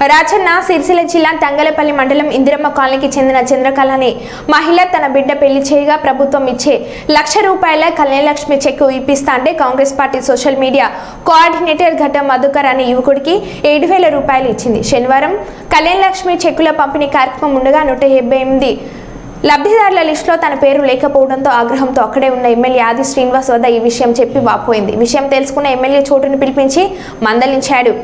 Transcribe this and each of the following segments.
రాజన్న సిరిసిల్ల జిల్లా తంగలపల్లి మండలం ఇందిరమ్మ కాలనీకి చెందిన చంద్రకళ అనే మహిళ తన బిడ్డ పెళ్ళి చేయగా ప్రభుత్వం ఇచ్చే లక్ష రూపాయల కళ్యాణలక్ష్మి చెక్కు ఇప్పిస్తా అంటే Congress party social media coordinator Ghatta Madhukar అనే యువకుడికి ఏడు వేల రూపాయలు ఇచ్చింది. శనివారం కళ్యాణలక్ష్మి చెక్కుల పంపిణీ కార్యక్రమం ఉండగా నూట డెబ్బై ఎనిమిది లబ్ధిదారుల లిస్టులో తన పేరు లేకపోవడంతో ఆగ్రహంతో అక్కడే ఉన్న ఎమ్మెల్యే ఆది శ్రీనివాస్ వద్ద ఈ విషయం చెప్పి వాపోయింది. విషయం తెలుసుకున్న ఎమ్మెల్యే చోటును పిలిపించి మందలించాడు.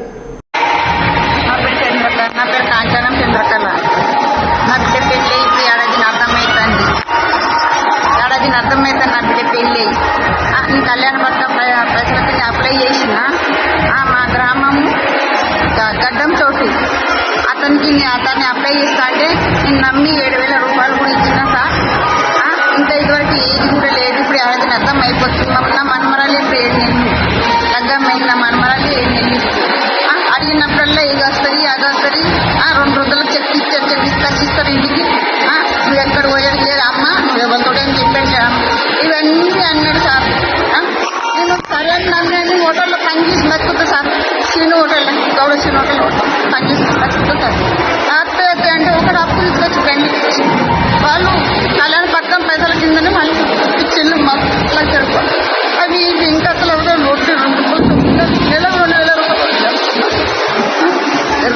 నేను అర్థమవుతుంది నా బిడ్డ పెళ్ళి. ఆ, నీ కళ్యాణ భర్త ప్రజలకి అప్లై చేసిన మా గ్రామం గడ్డం చోటు. అతనికి అతన్ని అప్లై చేస్తా అంటే నేను నమ్మి ఏడు వేల రూపాయలు కూడా ఇచ్చిన సార్. ఇంకా ఇదివరకు ఏది కూడా లేదు. ఇప్పుడు ఏడాదిని అర్థం అయిపోతుంది మా- నా మనమరాలు ఇప్పుడు ఏడు నెలలు లగ్గమైంది నా మనమరాలు ఏడు నెలలు అడిగినప్పుడల్లా ఇది వస్తుంది అది వస్తుంది ఇవన్నీ సార్. నేను సరే నన్ను నమ్మి హోటల్లో పనిచేసి బతుకుతా sir. Srinu hotel Gowda Srinu hotel పనిచేసి బతుకుతా సార్. అత్తే అంటే ఒకటి అప్పులు తీసుకొచ్చి పెళ్ళి వాళ్ళు కళ్యాణ పక్కన పైసల కిందనే మళ్ళీ ఇచ్చిండు మాకు లక్ష అవి ఇంకా అసలు ఎవరో నోటి రెండు నెల రెండు వేల రూపాయలు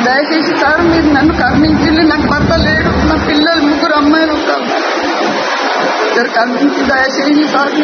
దయచేసి సార్ మీరు నన్ను కరుణించింది నాకు భర్త లేడు. నా పిల్లలు ముగ్గురు అమ్మాయిలు ఉంటారు. మీరు కరుణించి దయచేసి సార్